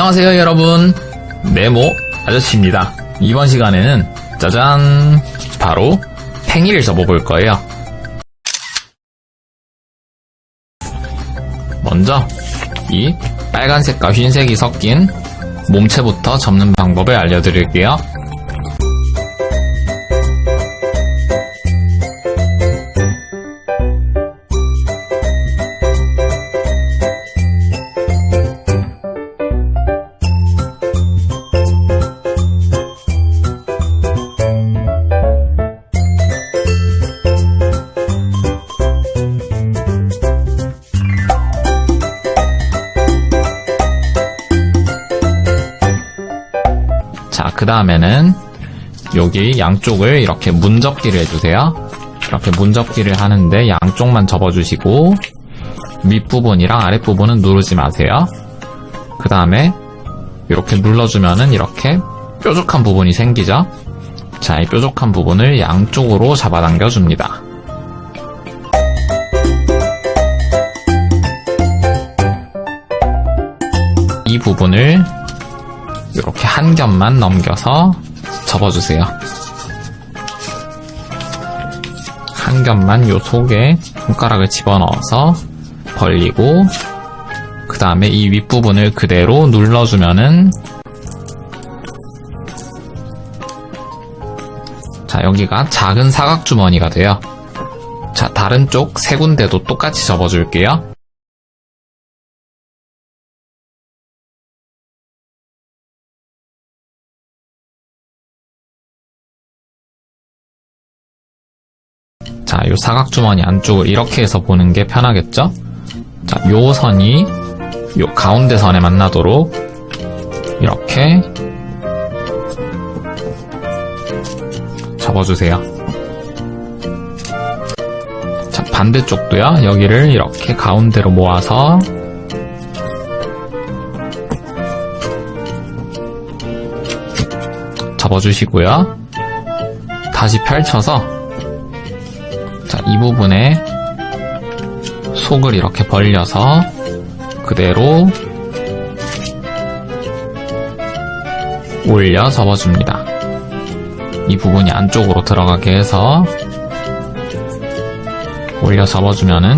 안녕하세요 여러분. 네모 아저씨입니다. 이번 시간에는 짜잔. 바로 팽이를 접어볼 거예요. 먼저 이 빨간색과 흰색이 섞인 몸체부터 접는 방법을 알려드릴게요 그 다음에는 여기 양쪽을 이렇게 문접기를 해주세요. 이렇게 문접기를 하는데 양쪽만 접어주시고 윗부분이랑 아랫부분은 누르지 마세요. 그 다음에 이렇게 눌러주면은 이렇게 뾰족한 부분이 생기죠. 자, 이 뾰족한 부분을 양쪽으로 잡아당겨 줍니다. 이 부분을 이렇게 한 겹만 넘겨서 접어주세요. 한 겹만 요 속에 손가락을 집어넣어서 벌리고 그 다음에 이 윗부분을 그대로 눌러주면은 자 여기가 작은 사각주머니가 돼요. 자 다른 쪽 세 군데도 똑같이 접어줄게요. 자, 요 사각주머니 안쪽을 이렇게 해서 보는 게 편하겠죠? 자, 요 선이 요 가운데 선에 만나도록 이렇게 접어주세요. 자, 반대쪽도요. 여기를 이렇게 가운데로 모아서 접어주시고요. 다시 펼쳐서 자, 이 부분에 속을 이렇게 벌려서 그대로 올려 접어줍니다. 이 부분이 안쪽으로 들어가게 해서 올려 접어주면은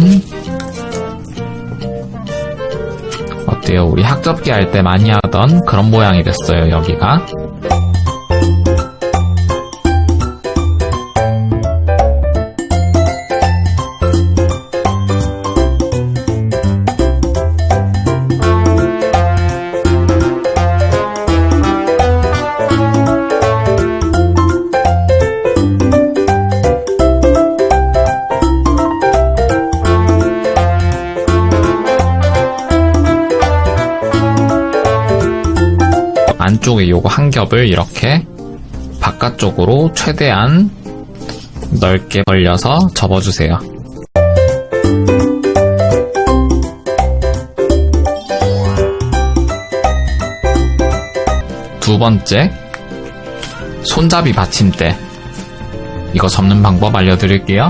어때요? 우리 학접기 할 때 많이 하던 그런 모양이 됐어요, 여기가. 안쪽에 요거 한 겹을 이렇게 바깥쪽으로 최대한 넓게 벌려서 접어주세요. 두 번째, 손잡이 받침대. 이거 접는 방법 알려드릴게요.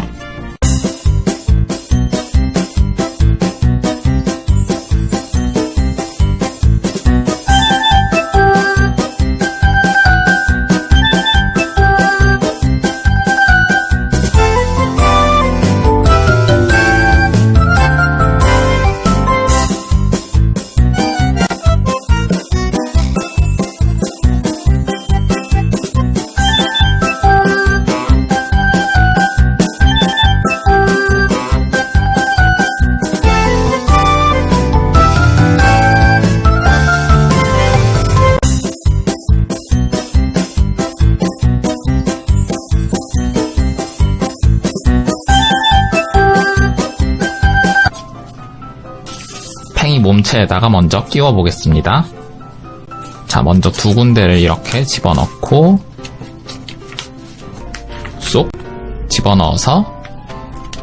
팽이 몸체에다가 먼저 끼워 보겠습니다. 자, 먼저 두 군데를 이렇게 집어넣고 쏙 집어넣어서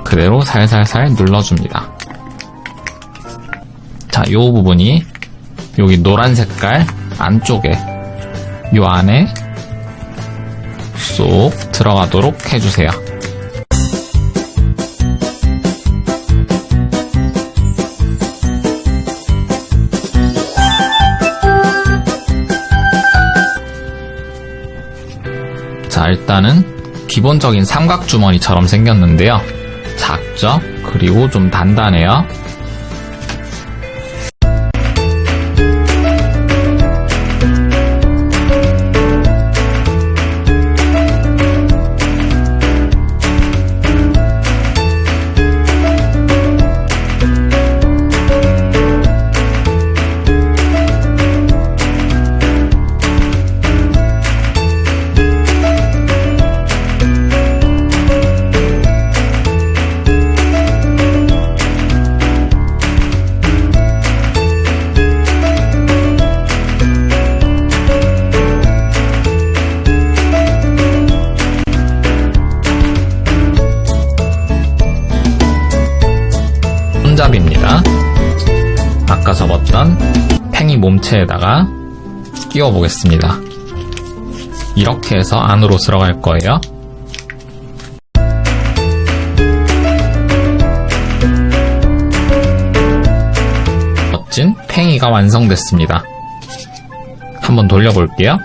그대로 살살살 눌러줍니다. 자, 요 부분이 여기 노란 색깔 안쪽에 요 안에 쏙 들어가도록 해주세요. 자, 일단은 기본적인 삼각주머니처럼 생겼는데요. 작죠? 그리고 좀 단단해요. 몸체에다가 끼워 보겠습니다. 이렇게 해서 안으로 들어갈 거예요. 멋진 팽이가 완성됐습니다. 한번 돌려볼게요.